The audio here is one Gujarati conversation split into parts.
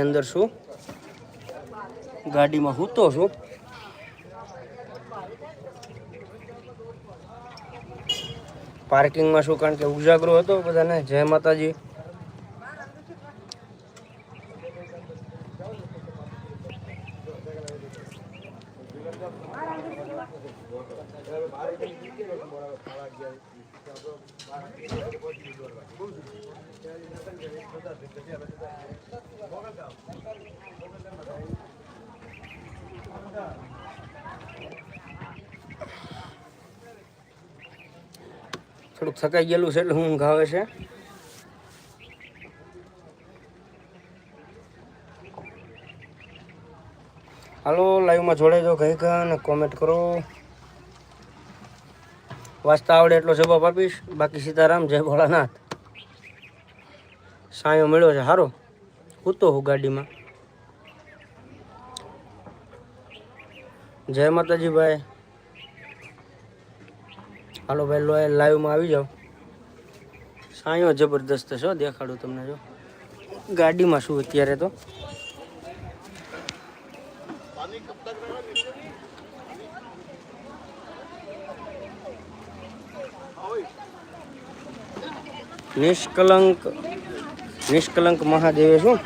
અંદર શું? ગાડીમાં હૂતો છું. પાર્કિંગમાં શું? કારણ કે ઉજાગરો હતો બધાને. જય માતાજી. થોડુંક થકાઈ ગયેલું છે એટલે ઊંઘ આવે છે. હાલો. લાઈવમાં જોડાઈ ગઈ અને કોમેન્ટ કરો. વાંચતા આવડે એટલો જવાબ આપીશ. બાકી સીતારામ, જય ભોળાનાથ. સાયો મળ્યો છે. સારો ઉતો હું ગાડીમાં. જય માતાજી ભાઈ. હાલો ભાઈ, લો, લાઈવમાં આવી જાઓ. સાયો જબરદસ્ત છે દેખાડું તમને જો. ગાડીમાં શું અત્યારે તો? નિષ્કલંક નિષ્કલંક મહાદેવે શું?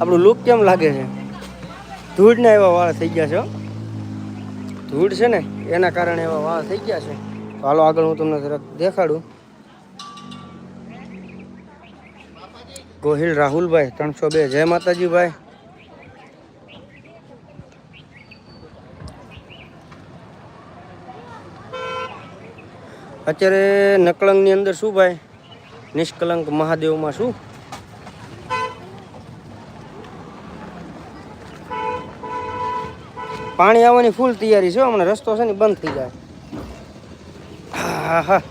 આપણું લુક કેમ લાગે છે? ધૂળના એવા વાળ થઈ ગયા છે. ધૂળ છે ને, એના કારણે એવા વાળ થઈ ગયા છે. હાલો આગળ હું તમને દેખાડું. ગોહિલ રાહુલભાઈ, ત્રણસો બે. જય માતાજીભાઈ. અત્યારે નકલંગની અંદર શું ભાઈ? નિષ્કલંક મહાદેવમાં શું? પાણી આવવાની ફૂલ તૈયારી છે હમણાં રસ્તો છે ને બંધ થઈ જાય. હા હા.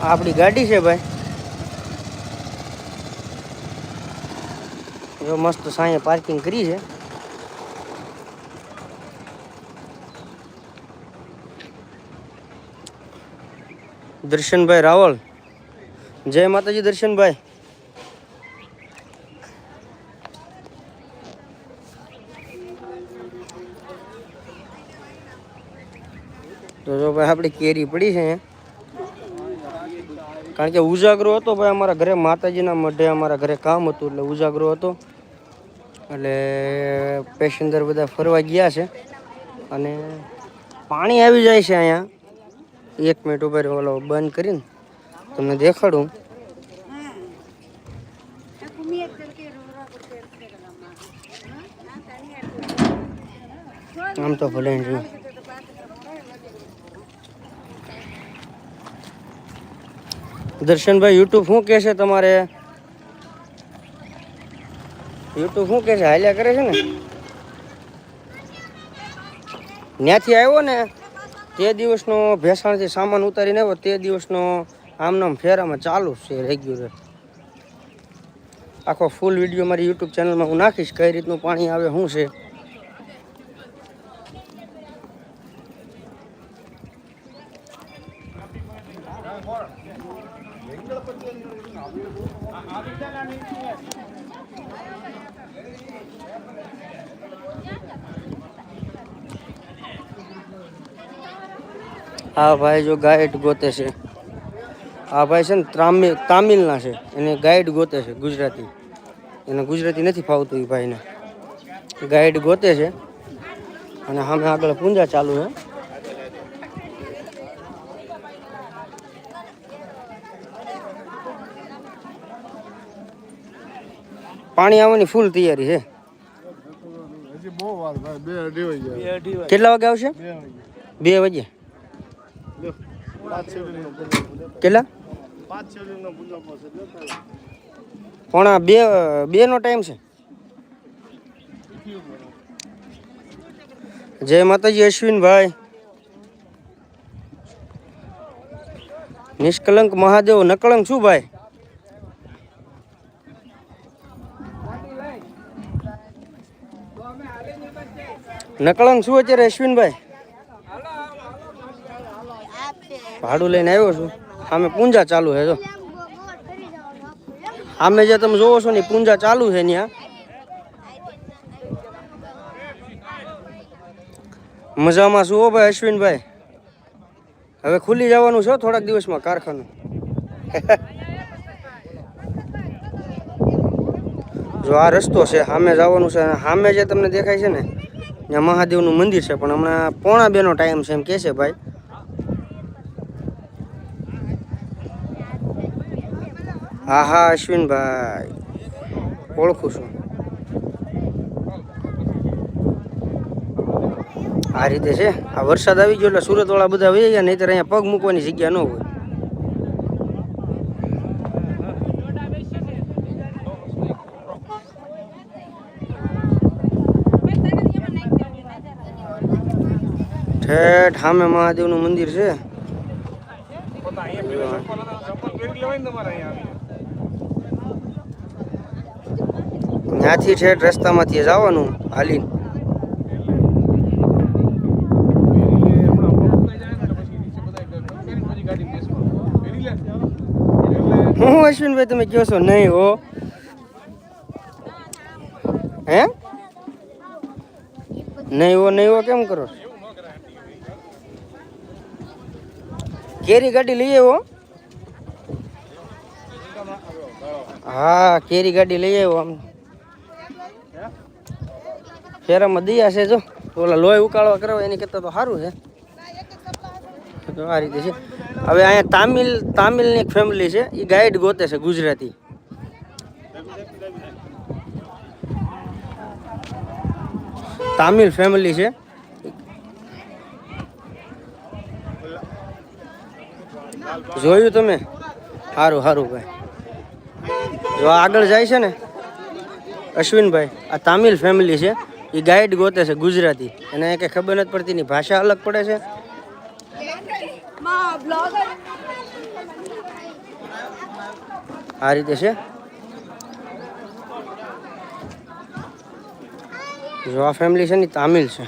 આપણી ગાડી છે ભાઈ. જો મસ્ત સાંજે પાર્કિંગ કરી છે. દર્શનભાઈ રાવલ. જય માતાજી દર્શનભાઈ. તો જો ભાઈ આપણી કેરી પડી છે અહીંયા. કારણ કે ઉજાગરો હતો ભાઈ અમારા ઘરે, માતાજીના મઢે અમારા ઘરે કામ હતું એટલે ઉજાગરો હતો. એટલે પેસેન્જર બધા ફરવા ગયા છે અને પાણી આવી જાય છે અહીંયા. એક મિનિટ ઉપર ઓલો બંધ કરીને તમને દેખાડું. આમ તો ભલે જોયું દર્શનભાઈ યુટ્યુબ શું કહે છે તમારે? યુટ્યુબ શું કહે છે? હાલ્યા કરે છે ને? ત્યાંથી આવ્યો ને, તે દિવસનો ભેસાણથી સામાન ઉતારીને આવ્યો, તે દિવસનો આમનામ ફેરામાં ચાલુ છે રેગ્યુલર આખો ફૂલ વીડિયો મારી યુટ્યુબ ચેનલમાં હું નાખીશ, કઈ રીતનું પાણી આવે, શું છે? આ ભાઈ જો ગાઈડ ગોતે છે. આ ભાઈ છે ને તામિલ તામિલના છે. એને ગાઈડ ગોતે છે ગુજરાતી. એને ગુજરાતી નથી ફાવતું એ ભાઈને. ગાઈડ ગોતે છે. અને સામે આગળ પૂંજા ચાલુ છે. પાણી આવવાની ફૂલ તૈયારી છે. હજી બહુ વાર ભાઈ બે અઢી વાગ્યા. કેટલા વાગે આવશે? બે વાગે લ્યો, પાંચ શિવલિંગનો પૂજો કેટલા? પણ બે બે નો ટાઈમ છે. જય માતાજી, અશ્વિનભાઈ. નિષ્કલંક મહાદેવ નકળંક શું ભાઈ? નકળંગ શું અત્યારે, અશ્વિનભાઈ. ભાડું લઈને આવ્યો છું. સામે પૂંજા ચાલુ છે, જો. સામે જે તમે જોવો છો ને પૂંજા ચાલુ છે ત્યાં મજામાં શું ભાઈ, અશ્વિનભાઈ. હવે ખુલી જવાનું છે થોડાક દિવસમાં કારખાનું. જો આ રસ્તો છે, સામે જવાનું છે સામે જે તમને દેખાય છે ને, ત્યાં મહાદેવનું મંદિર છે, પણ હમણાં પોણા બેનો ટાઈમ છે એમ કહે છે ભાઈ. હા હા અશ્વિનભાઈ. ઓળખું છું. આ રીતે છે. આ વરસાદ આવી ગયો એટલે સુરત વાળા બધા વહી ગયા, નહીતર અહીંયા પગ મૂકવાની જગ્યા ન હોય. ઠેઠ સામે મહાદેવનું મંદિર છે. ત્યાંથી ઠેઠ રસ્તામાંથી જવાનું, હાલીને. હું અશ્વિનભાઈ, તમે કહો છો? નહીં હો. હે? નહીં હો નહીં હો, કેમ કરો કેરી ગાડી લઈ આવ્યો? હા, કેરી ગાડી લઈ આવ્યો આમ. ફેરામાં દયા છે જો. ઓલા લોહી ઉકાળવા કરવા એની કરતાં તો સારું છે. તો આ રીતે છે. હવે અહીંયા તામિલ, તામિલની એક ફેમિલી છે. એ ગાઈડ ગોતે છે ગુજરાતી. તામિલ ફેમિલી છે. જોયું તમે? સારું સારું ભાઈ. જો આગળ જાય છે ને, અશ્વિનભાઈ, આ તામિલ ફેમિલી છે. એ ગાઈડ ગોતે છે ગુજરાતી. અને એ કંઈ ખબર નથી પડતી એની ભાષા અલગ પડે છે. આ રીતે છે. જો આ ફેમિલી છે ને તામિલ છે.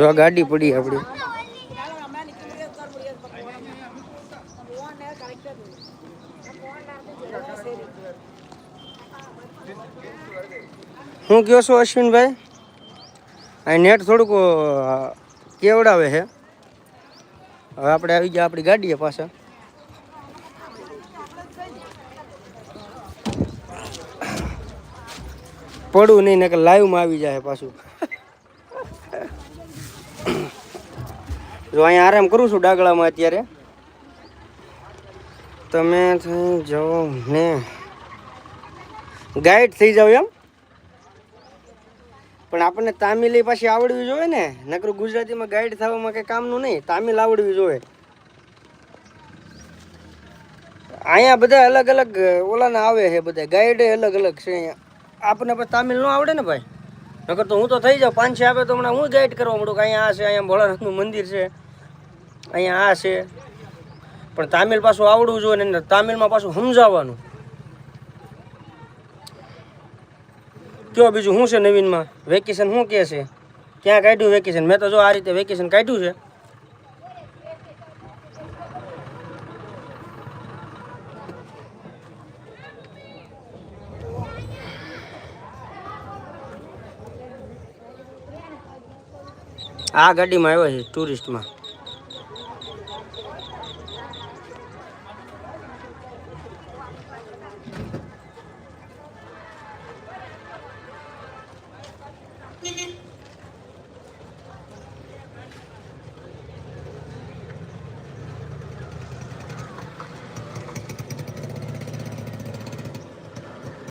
જો ગાડી પડી આપણી. શું કયો છો, અશ્વિનભાઈ? આ નેટ થોડુંક કેવડાવે છે? હવે આપણે આવી ગયા આપણી ગાડીએ પાછા. પડવું નહીં ને લાઈવમાં આવી જાય પાછું. જો અહીંયા આરામ કરું છું ડાગળામાં અત્યારે. તમે થઈ જાઓ ને. ગાઈડ થઈ જાઓ એમ. પણ આપણને તામિલ પાછી આવડવી જોઈએ ને. નકરું ગુજરાતીમાં ગાઈડ થવામાં કંઈ કામનું નહીં, તામિલ આવડવી જોઈએ. અહીંયા બધા અલગ અલગ ઓલાના આવે છે બધા. ગાઈડ અલગ અલગ છે અહીંયા. આપણને પછી તામિલ ન આવડે ને ભાઈ? નકર તો હું તો થઈ જાઉં. પાંચ, છ આપે તો હમણાં હું ગાઈડ કરવા મળું કે અહીંયા આ છે, અહીંયા ભોળાનાથનું મંદિર છે, અહીંયા આ છે. પણ તામિલ પાછું આવડવું જોઈએ ને તામિલમાં પાછું સમજાવવાનું. કયો બીજું? શું છે નવીનમાં? વેકેશન શું કહે છે? ક્યાં કાઢ્યું વેકેશન મેં તો જો આ રીતે વેકેશન કાઢ્યું છે. આ ગાડીમાં આવ્યો છે ટુરિસ્ટમાં.